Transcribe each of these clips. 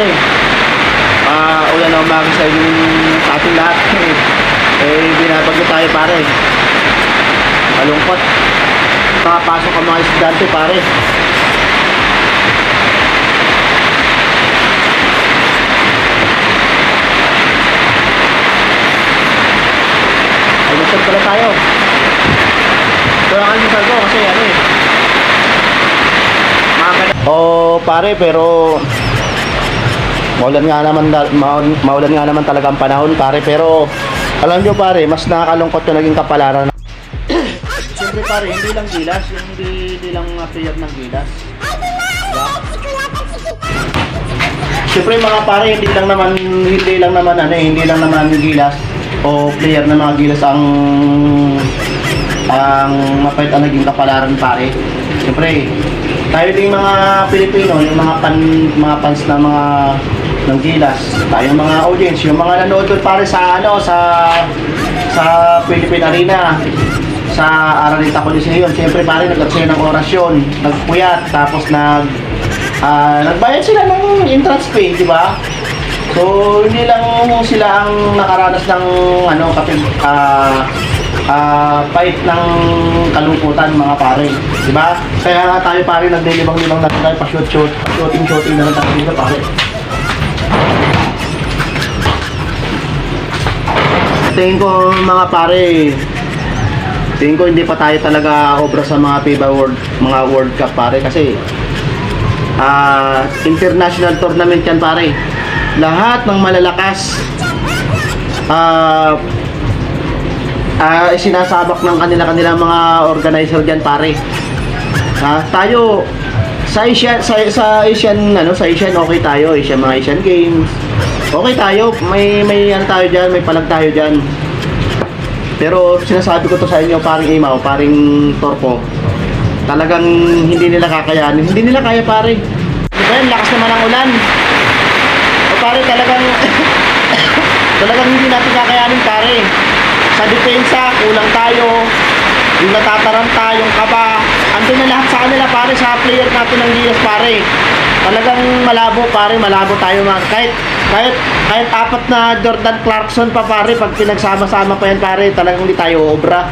Mga pare, ah ulan na umaga sa inyo sa ating lahat. eh, binabagyo tayo pare. Malungkot. Nakapasok ang mga estudyante pare. Ayusin pala tayo. Ito ang almusal ko kasi ano eh. Mga Oh, pare, pero maulan nga naman maulan nga naman talaga ang panahon, pare, pero alam nyo pare, mas nakakalungkot yung naging kapalaran. Siyempre pare, hindi lang gilas, yung hindi, hindi lang mga player ng gilas. Diba? Siyempre mga pare, hindi lang naman hindi lang naman ano, eh, hindi lang naman gilas o player ng mga gilas ang ang mapait ang naging kapalaran pare. Siyempre, tayo ding mga Pilipino, yung mga pan, mga fans na mga ng Gilas, tayong mga audience, yung mga nanood doon pare sa ano sa sa Philippine Arena sa Aranita Coliseum. Siyempre pare nag-aksaya ng orasyon, nagpuyat, tapos nag ah, nagbayad sila ng entrance fee, di ba? So, hindi lang sila ang nakaranas ng ano kapag ah ah fight ng kalungkutan mga pare, di ba? Kaya nga tayo pare nagdilibang-libang na tayo pa shoot shoot, shooting shooting na lang tayo dito pare. Tingin ko mga pare, tingin ko hindi pa tayo talaga obra sa mga FIBA World, mga World Cup pare kasi ah international tournament yan pare. Lahat ng malalakas ah ah sinasabak ng kanila-kanila mga organizer diyan pare. Ha, tayo sa Asian sa, sa Asian ano sa Asian okay tayo, Asian mga Asian Games. Okay tayo, may may ano tayo diyan, may palag tayo diyan. Pero sinasabi ko to sa inyo, paring Imaw, paring Torpo, talagang hindi nila kakayanin. Hindi nila kaya pare. Di ba yan, lakas naman ang ulan. O pare, talagang talagang hindi natin kakayanin pare. Sa depensa, kulang tayo. Yung natataranta, yung kaba. Andun na lahat sa kanila pare, sa player natin ng Gilas pare. Talagang malabo pare, malabo tayo mga kahit kahit kahit apat na Jordan Clarkson pa pare pag pinagsama-sama pa yan pare, talagang hindi tayo obra.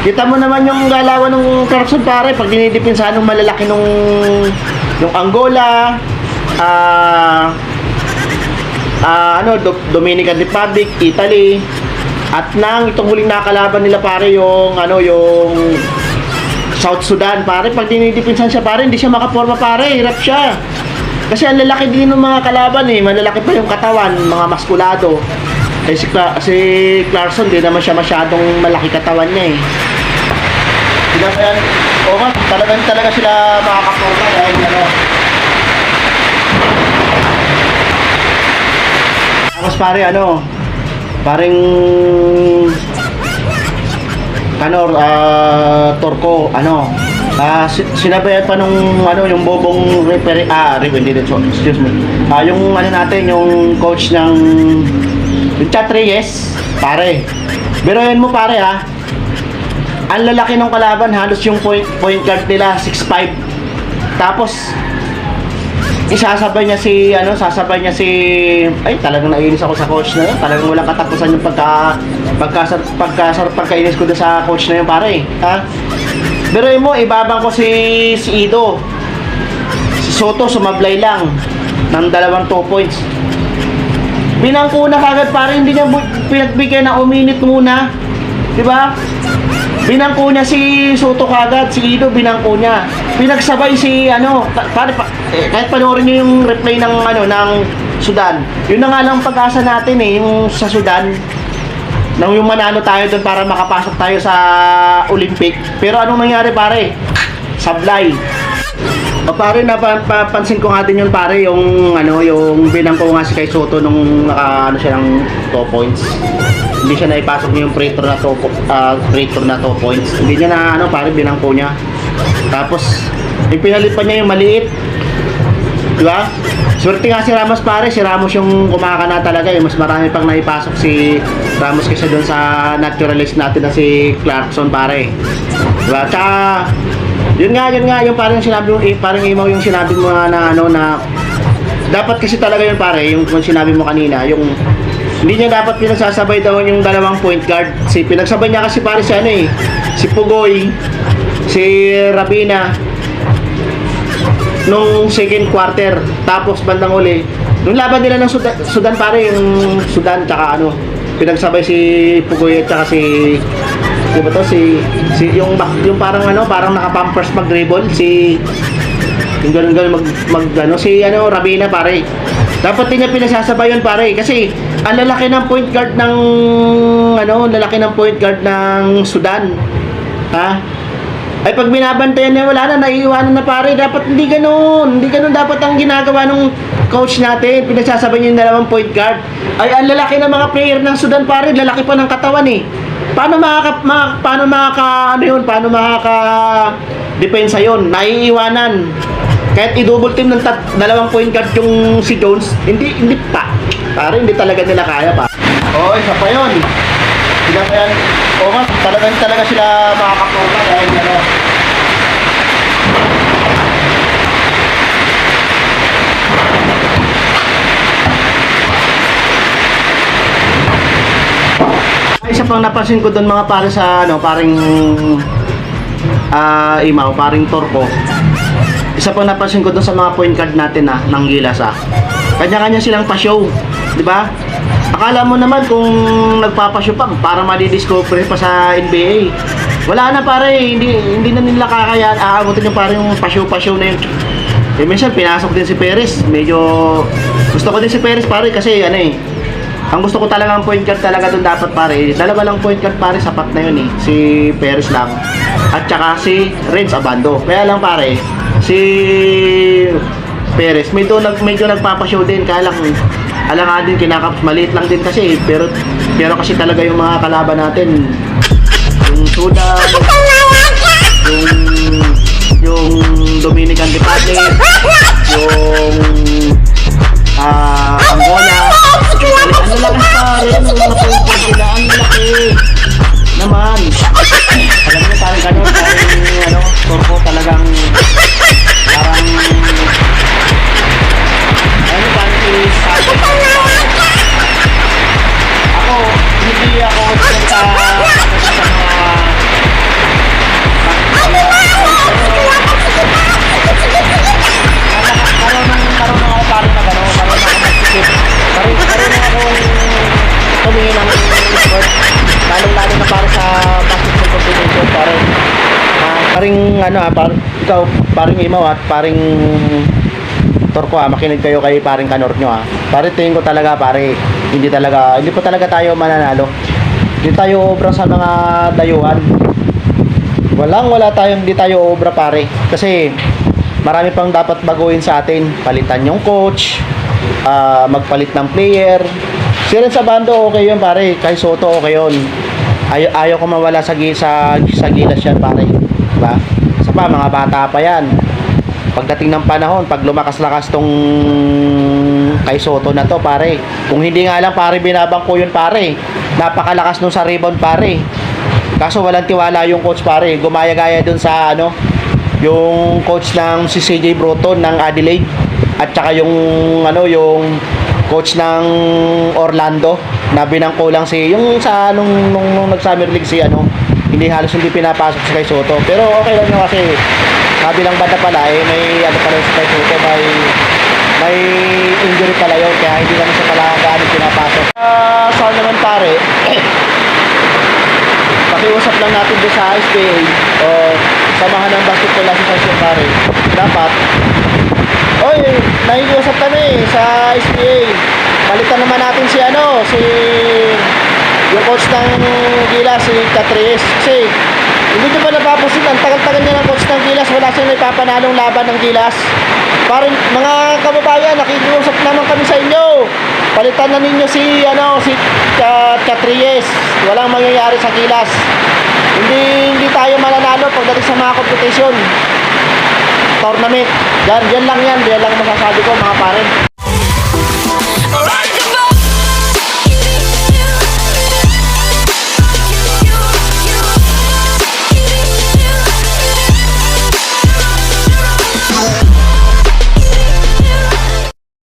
Kita mo naman yung galawan ng Clarkson pare pag dinidipinsahan ng malalaki nung yung Angola, ah ah, ano, Do- Dominican Republic, Italy, at nang itong huling nakalaban nila pare yung ano yung South Sudan pare pag dinidipinsan siya pare hindi siya makaporma pare hirap siya. Kasi ang lalaki din ng mga kalaban eh. Malalaki pa yung katawan mga maskulado. Eh si, Cla- si Clarkson di naman siya masyadong malaki katawan niya eh. Sila yan oo nga talagang talaga sila makakaporma dahil ano. Tapos pare ano Paring ano ah Torco ano? Ah si- sinabayan pa nung ano yung bobong referee ah re- hindi so- excuse me. Ah yung ano natin yung coach ng yung chat Reyes pare. Pero yun mo pare ha? Ang lalaki ng kalaban halos yung point point guard nila 6'5 tapos isasabay niya si ano sasabay niya si ay talagang naiinis ako sa coach na yun. Talagang walang katapusan yung pagka pagka pagka pagkainis ko sa coach na yun pare ha? Pero mo ibabang ko si si Ido. Si Soto sumablay lang ng dalawang 2 points. Binangko na kagad pare hindi niya pinagbigyan na uminit muna. Di ba Binangko niya si Soto kagad, si Ido binangko niya. Pinagsabay si ano, pa, pare pa, eh, kahit panoorin niyo yung replay ng ano ng Sudan. Yun na nga lang pag-asa natin eh, yung sa Sudan. Nang yung manalo tayo doon para makapasok tayo sa Olympic. Pero anong nangyari pare? Sablay. O pare, napapansin ko nga din yun pare, yung ano, yung binangko nga si kay Soto nung naka ano siya ng 2 points. Hindi siya naipasok yung throw na 2 uh, free throw na 2 points. Hindi niya na ano, pare, binangko niya. Tapos, yung pinalit pa niya yung maliit. Di ba? Swerte nga si Ramos pare, si Ramos yung kumakana talaga eh. Mas marami pang naipasok si Ramos kaysa doon sa naturalist natin na si Clarkson pare. Di ba? Tsaka, yun nga, yun nga, yung parang sinabi mo, eh, parang imaw yung sinabi mo na ano na dapat kasi talaga yun pare, yung kung sinabi mo kanina, yung hindi niya dapat pinagsasabay daw yung dalawang point guard. Si pinagsabay niya kasi pare si ano eh, si Pugoy, si Rabina nung second quarter. Tapos bandang uli, nung laban nila ng Sudan, Sudan pare, yung Sudan tsaka ano, pinagsabay si Pugoy at tsaka si di ba to si si yung yung parang ano parang naka-pampers mag-dribble si yung ganun ganun mag, mag ano, si ano, Rabina pare. Dapat din niya pinasasabay yun pare kasi ang lalaki ng point guard ng ano, lalaki ng point guard ng Sudan. Ha? Ay pag binabantayan niya wala na naiiwanan na pare, dapat hindi ganoon. Hindi ganoon dapat ang ginagawa ng coach natin. Pinagsasabay niya yung dalawang point guard. Ay ang lalaki ng mga player ng Sudan pare, lalaki pa ng katawan eh. Paano makaka, ma, paano makaka ano yun? Paano makaka depensa yun? Naiiwanan kahit i-double team ng tat, dalawang point guard yung si Jones, hindi hindi pa. Para hindi talaga nila kaya pa. Oo, isa pa yun. Sila pa yan. Oo nga, talagang talaga sila makakaproba dahil ano. Ay, isa pang napansin ko doon mga pare sa ano, paring ah imaw, paring torko. Isa pang napansin ko doon sa mga point guard natin na ng Gilas ah. Kanya-kanya silang pa-show, di ba? Akala mo naman kung nagpapashow pa para madidiscover pa sa NBA. Wala na pare, hindi hindi na nila kakayan aabutin yung pare yung pa-show pa-show na yun. Eh, minsan pinasok din si Perez. Medyo gusto ko din si Perez pare kasi ano eh. Ang gusto ko talaga ang point guard talaga doon dapat pare. Dalawa lang point guard pare sapat na yun eh. Si Perez lang. At saka si Renz Abando. Kaya lang pare, si Perez. Medyo nag medyo nagpapashow din. Kaya lang alam nga din kinakaps maliit lang din kasi pero pero kasi talaga yung mga kalaban natin. Yung Sudan yung yung Dominican Republic yung ah Angola. Ano lang pare ano mga point nila? Ang laki naman. Alam mo parang ganun parang ano turko talagang paring ano ah, par ikaw, paring imaw at paring Torko ah, makinig kayo kay paring kanor nyo ah. Pare tingin ko talaga pare, hindi talaga, hindi pa talaga tayo mananalo. Hindi tayo obra sa mga dayuhan. Walang wala tayong hindi tayo obra pare. Kasi marami pang dapat baguhin sa atin. Palitan yung coach, ah, magpalit ng player. Si Ren sa bando okay yun pare, kay Soto okay yun. Ay ayaw ko mawala sa, sa, sa gilas yan pare. Diba? Sa pa, mga bata pa yan. Pagdating ng panahon, pag lumakas-lakas tong kay Soto na to pare. Kung hindi nga lang pare binabang ko yun pare. Napakalakas nung sa rebound pare. Kaso walang tiwala yung coach pare. Gumaya-gaya dun sa ano, yung coach ng si CJ Bruton ng Adelaide at saka yung ano yung coach ng Orlando. Na binangko lang si yung sa nung nung, nung nag-summer league si ano hindi halos hindi pinapasok si Kai Soto. Pero okay lang yun kasi kabilang banda pala eh may ano pala si Kai Soto may may injury pala yun kaya hindi naman siya pala gaano pinapasok. Ah saan naman pare pakiusap lang natin doon sa SBA o samahan ng basketball association pare. Dapat oy nakikiusap kami sa SBA balikan naman natin si ano si yung coach ng Gilas si Catriz kasi hindi nyo ba napapansin ang tagal-tagal niya ng coach ng Gilas. Wala siyang ipapanalong laban ng Gilas. Parang mga kababayan nakikiusap naman kami sa inyo. Palitan na ninyo si ano si Catriez walang mangyayari sa Gilas. Hindi hindi tayo mananalo pagdating sa mga competition tournament yan yan lang yan. Yan lang masasabi ko mga pare